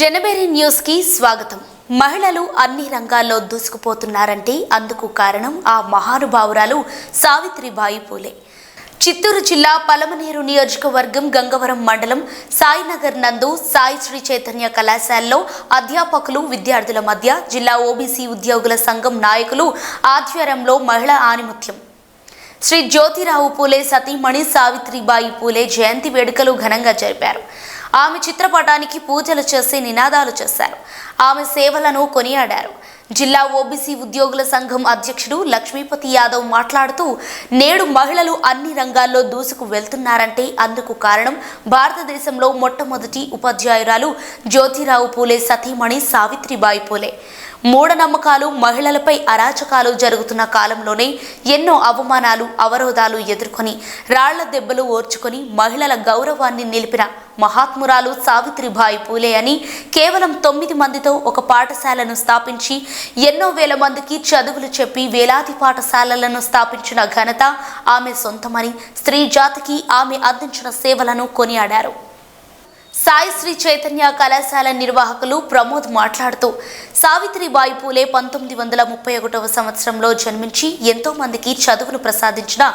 జనబేరి న్యూస్కి స్వాగతం. మహిళలు అన్ని రంగాల్లో దూసుకుపోతున్నారంటే అందుకు కారణం ఆ మహానుభావురాలు సావిత్రిబాయి పూలే. చిత్తూరు జిల్లా పలమనేరు నియోజకవర్గం గంగవరం మండలం సాయినగర్ నందు సాయి శ్రీ చైతన్య కళాశాలలో అధ్యాపకులు విద్యార్థుల మధ్య జిల్లా ఓబీసీ ఉద్యోగుల సంఘం నాయకులు ఆధ్వర్యంలో మహిళా ఆనిముత్యం. శ్రీ జ్యోతిరావు పూలే సతీమణి సావిత్రిబాయి పూలే జయంతి వేడుకలు ఘనంగా జరిపారు. ఆమె చిత్రపటానికి పూజలు చేసి నినాదాలు చేశారు. ఆమె సేవలను కొనియాడారు. జిల్లా ఓబీసీ ఉద్యోగుల సంఘం అధ్యక్షుడు లక్ష్మీపతి యాదవ్ మాట్లాడుతూ నేడు మహిళలు అన్ని రంగాల్లో దూసుకు వెళ్తున్నారంటే అందుకు కారణం భారతదేశంలో మొట్టమొదటి ఉపాధ్యాయురాలు జ్యోతిరావు పూలే సతీమణి సావిత్రిబాయి పూలే. మూఢనమ్మకాలు మహిళలపై అరాచకాలు జరుగుతున్న కాలంలోనే ఎన్నో అవమానాలు అవరోధాలు ఎదుర్కొని రాళ్ళ దెబ్బలు ఓర్చుకొని మహిళల గౌరవాన్ని నిలిపిన మహాత్మురాలు సావిత్రిబాయి పూలే అని కేవలం తొమ్మిది మందితో ఒక పాఠశాలను స్థాపించి ఎన్నో వేల మందికి చదువులు చెప్పి వేలాది పాఠశాలలను స్థాపించిన ఘనత ఆమె సొంతమని స్త్రీ జాతికి ఆమె అందించిన సేవలను కొనియాడారు. సాయి శ్రీ చైతన్య కళాశాల నిర్వాహకులు ప్రమోద్ మాట్లాడుతూ సావిత్రిబాయి పూలే పంతొమ్మిది వందల ముప్పై ఒకటవ సంవత్సరంలో జన్మించి ఎంతో మందికి చదువును ప్రసాదించిన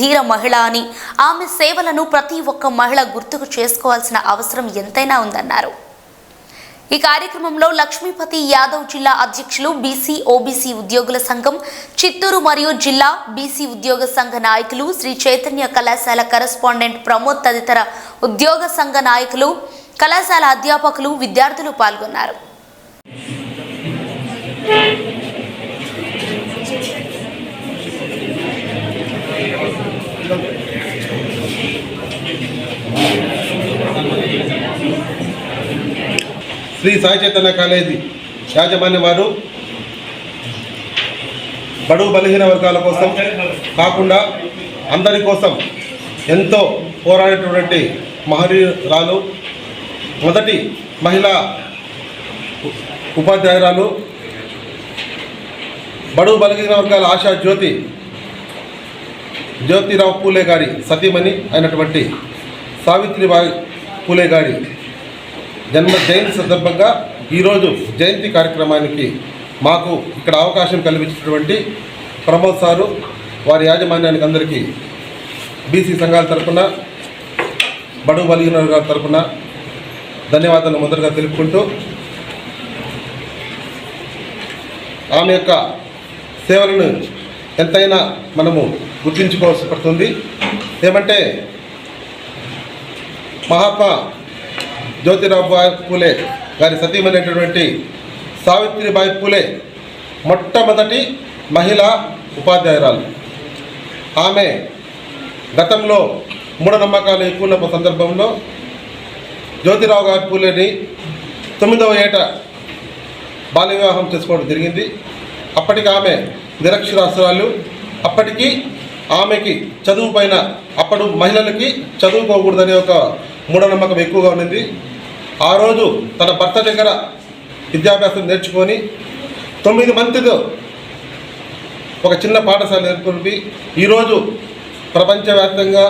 ధీర మహిళ అని ఆమె సేవలను ప్రతి ఒక్క మహిళ గుర్తుకు చేసుకోవాల్సిన అవసరం ఎంతైనా ఉందన్నారు. ఈ కార్యక్రమంలో లక్ష్మీపతి యాదవ్ జిల్లా అధ్యక్షులు బీసీ ఓబీసీ ఉద్యోగుల సంఘం చిత్తూరు మరియు జిల్లా బీసీ ఉద్యోగ సంఘ నాయకులు శ్రీ చైతన్య కళాశాల కరస్పాండెంట్ ప్రమోద్ తదితర ఉద్యోగ సంఘ నాయకులు కళాశాల అధ్యాపకులు విద్యార్థులు పాల్గొన్నారు. శ్రీ సాయి చైతన్య కాలేజీ యాజమాన్య వారు. బడుగు బలహీన వర్గాల కోసం కాకుండా అందరి కోసం ఎంతో పోరాడేటటువంటి మహనీయురాలు మొదటి మహిళా ఉపాధ్యాయురాలు బడుగు బలహీన వర్గాల ఆశా జ్యోతి జ్యోతిరావు పూలే గారి సతీమణి అయినటువంటి సావిత్రిబాయి పూలే గారి జన్మ జయంతి సందర్భంగా ఈరోజు జయంతి కార్యక్రమానికి మాకు ఇక్కడ అవకాశం కల్పించినటువంటి ప్రమోద్ సారు వారి యాజమాన్యానికి అందరికీ బీసీ సంఘాల తరఫున బడుగు బలిగిన వర్గాల తరపున ధన్యవాదాలు మొదటగా తెలుపుకుంటూ ఆమె యొక్క సేవలను ఎంతైనా మనము గుర్తించుకోవాల్సి పడుతుంది. ఏమంటే మహాత్మా జ్యోతిరావు పూలే గారి సతీమైనటువంటి సావిత్రిబాయి పూలే మొట్టమొదటి మహిళా ఉపాధ్యాయురాలు. ఆమె గతంలో మూఢనమ్మకాలు ఎక్కువ ఉన్న సందర్భంలో జ్యోతిరావు గారి పూలేని తొమ్మిదవ ఏట బాల్య వివాహం చేసుకోవడం జరిగింది. అప్పటికి ఆమె నిరక్షరాస్యురాలు. అప్పటికి ఆమెకి చదువు పైన అప్పుడు మహిళలకి చదువుకోకూడదనే ఒక మూఢనమ్మకం ఎక్కువగా ఉన్నది ఆ రోజు తన భర్త దగ్గర విద్యాభ్యాసం నేర్చుకొని తొమ్మిది మందితో ఒక చిన్న పాఠశాల నేర్పి ఈరోజు ప్రపంచవ్యాప్తంగా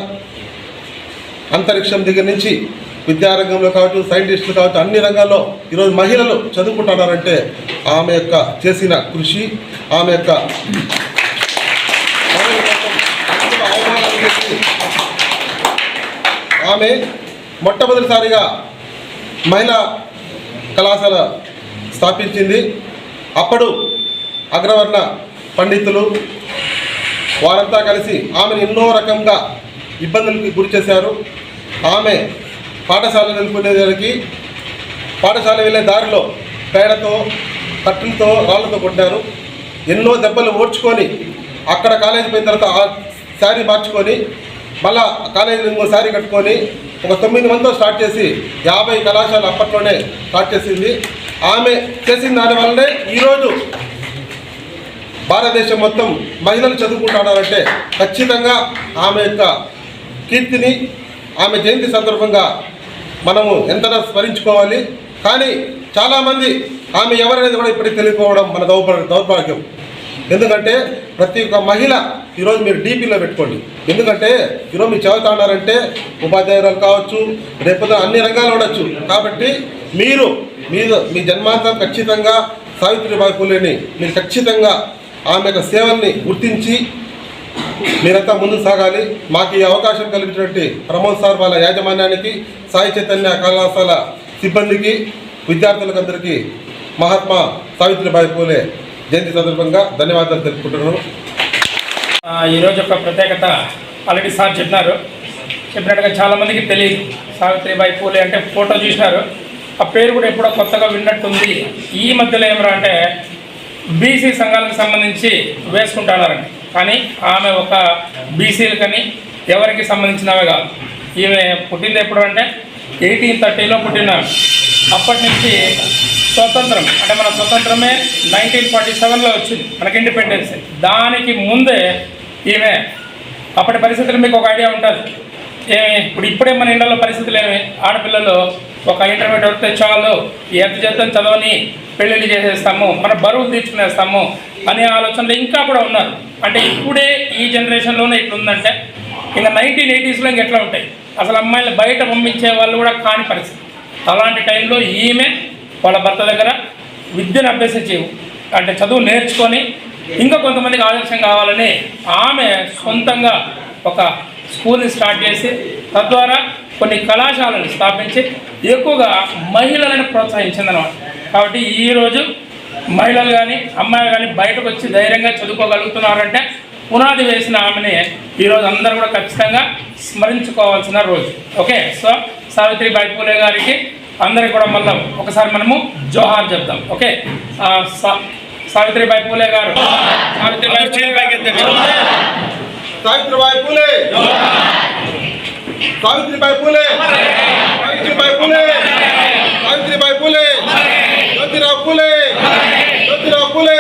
అంతరిక్షం దగ్గర నుంచి విద్యారంగంలో కావచ్చు సైంటిస్టులు కావచ్చు అన్ని రంగాల్లో ఈరోజు మహిళలు చదువుకుంటున్నారంటే ఆమె యొక్క చేసిన కృషి ఆమె యొక్క ఆమె మొట్టమొదటిసారిగా మహిళా కళాశాల స్థాపించింది. అప్పుడు అగ్రవర్ణ పండితులు వారంతా కలిసి ఆమెను ఎన్నో రకంగా ఇబ్బందులకు గురి చేశారు. ఆమె పాఠశాల వెళ్ళుకునేదానికి పాఠశాల వెళ్ళే దారిలో పేడతో కట్టెలతో రాళ్ళతో కొట్టారు. ఎన్నో దెబ్బలు ఓడ్చుకొని అక్కడ కాలేజీ పోయిన తర్వాత ఆ శారీ మార్చుకొని మళ్ళా కాలేజీ ఇంకో శారీ కట్టుకొని ఒక తొమ్మిది మందితో స్టార్ట్ చేసి యాభై కళాశాల అప్పట్లోనే స్టార్ట్ చేసింది. ఆమె చేసిన దానివల్లనే ఈరోజు భారతదేశం మొత్తం మహిళలు చదువుకుంటున్నారంటే ఖచ్చితంగా ఆమె యొక్క కీర్తిని ఆమె జయంతి సందర్భంగా మనము ఎంతగా స్మరించుకోవాలి. కానీ చాలామంది ఆమె ఎవరనేది కూడా ఇప్పటికి తెలియకపోవడం మన దౌర్భాగ్యం. ఎందుకంటే ప్రతి ఒక్క మహిళ ఈరోజు మీరు డీపీలో పెట్టుకోండి. ఎందుకంటే ఈరోజు మీరు చదువుతా ఉన్నారంటే ఉపాధ్యాయురాలు కావచ్చు రేపు అన్ని రంగాలు ఉండొచ్చు. కాబట్టి మీరు మీరు మీ జన్మాంతం ఖచ్చితంగా సావిత్రిబాయి పూలేని మీరు ఖచ్చితంగా ఆమె యొక్క సేవల్ని గుర్తించి మీరంతా ముందుకు సాగాలి. మాకు ఈ అవకాశం కలిగినటువంటి ప్రమోద్ సార్ వాళ్ళ యాజమాన్యానికి సాయి చైతన్య కళాశాల సిబ్బందికి విద్యార్థులకు అందరికీ మహాత్మా సావిత్రిబాయి పూలే జయంతి సందర్భంగా ధన్యవాదాలు తెలుపుకుంటున్నాను. ఈరోజు యొక్క ప్రత్యేకత ఆల్రెడీ సార్ చెప్పినారు. చెప్పినట్టుగా చాలామందికి తెలియదు. సావిత్రిబాయి పూలే అంటే ఫోటో చూసినారు. ఆ పేరు కూడా ఎప్పుడో కొత్తగా విన్నట్టుంది. ఈ మధ్యలో ఏమరా అంటే బీసీ సంఘాలకు సంబంధించి వేసుకుంటున్నారండి కానీ ఆమె ఒక బీసీలకని ఎవరికి సంబంధించినవే కాదు. ఈమె పుట్టింది ఎప్పుడు అంటే ఎయిటీన్ థర్టీలో పుట్టినారు. అప్పటి నుంచి స్వతంత్రం. అంటే మన స్వతంత్రమే నైన్టీన్ ఫార్టీ సెవెన్లో వచ్చింది. మనకి ఇండిపెండెన్స్ దానికి ముందే ఈమె అప్పటి పరిస్థితులు మీకు ఒక ఐడియా ఉంటుంది. ఏమి ఇప్పుడు ఇప్పుడే మన ఇండియాలో పరిస్థితులు ఏమి? ఆడపిల్లలు ఒక ఇంటర్మీడియట్ వస్తే చాలు. ఎంత చేద్దాం చదవని పెళ్ళిళ్ళు చేసేస్తాము. మన బరువులు తీర్చుకునేస్తాము అనే ఆలోచనలు ఇంకా కూడా ఉన్నారు. అంటే ఇప్పుడే ఈ జనరేషన్లోనే ఇట్లుందంటే ఇంకా నైన్టీన్ ఎయిటీస్లో ఇంక ఎట్లా ఉంటాయి? అసలు అమ్మాయిలు బయట పంపించే వాళ్ళు కూడా కాని పరిస్థితి. అలాంటి టైంలో ఈమె వాళ్ళ భర్త దగ్గర విద్యను అభ్యసించి అంటే చదువు నేర్చుకొని ఇంకా కొంతమందికి ఆదర్శం కావాలని ఆమె సొంతంగా ఒక స్కూల్ని స్టార్ట్ చేసి తద్వారా కొన్ని కళాశాలను స్థాపించి ఎక్కువగా మహిళలను ప్రోత్సహించిందనమాట కాబట్టి ఈరోజు మహిళలు కానీ అమ్మాయిలు కానీ బయటకు వచ్చి ధైర్యంగా చదువుకోగలుగుతున్నారంటే పునాది వేసిన ఆమెని ఈరోజు అందరూ కూడా ఖచ్చితంగా స్మరించుకోవాల్సిన రోజు. ఓకే? సో సావిత్రిబాయి పూలే గారికి అందరికి కూడా మళ్ళీ ఒకసారి మనము జోహార్ చెప్దాం. ఓకే? సావిత్రిబాయి పూలే గారు. సావిత్రిబాయి పూలే. సావిత్రిబాయి పూలే. సావిత్రిబాయి పూలే. సావిత్రిబాయి పూలే. జ్యోతిరావు పూలే. జ్యోతిరావు పూలే.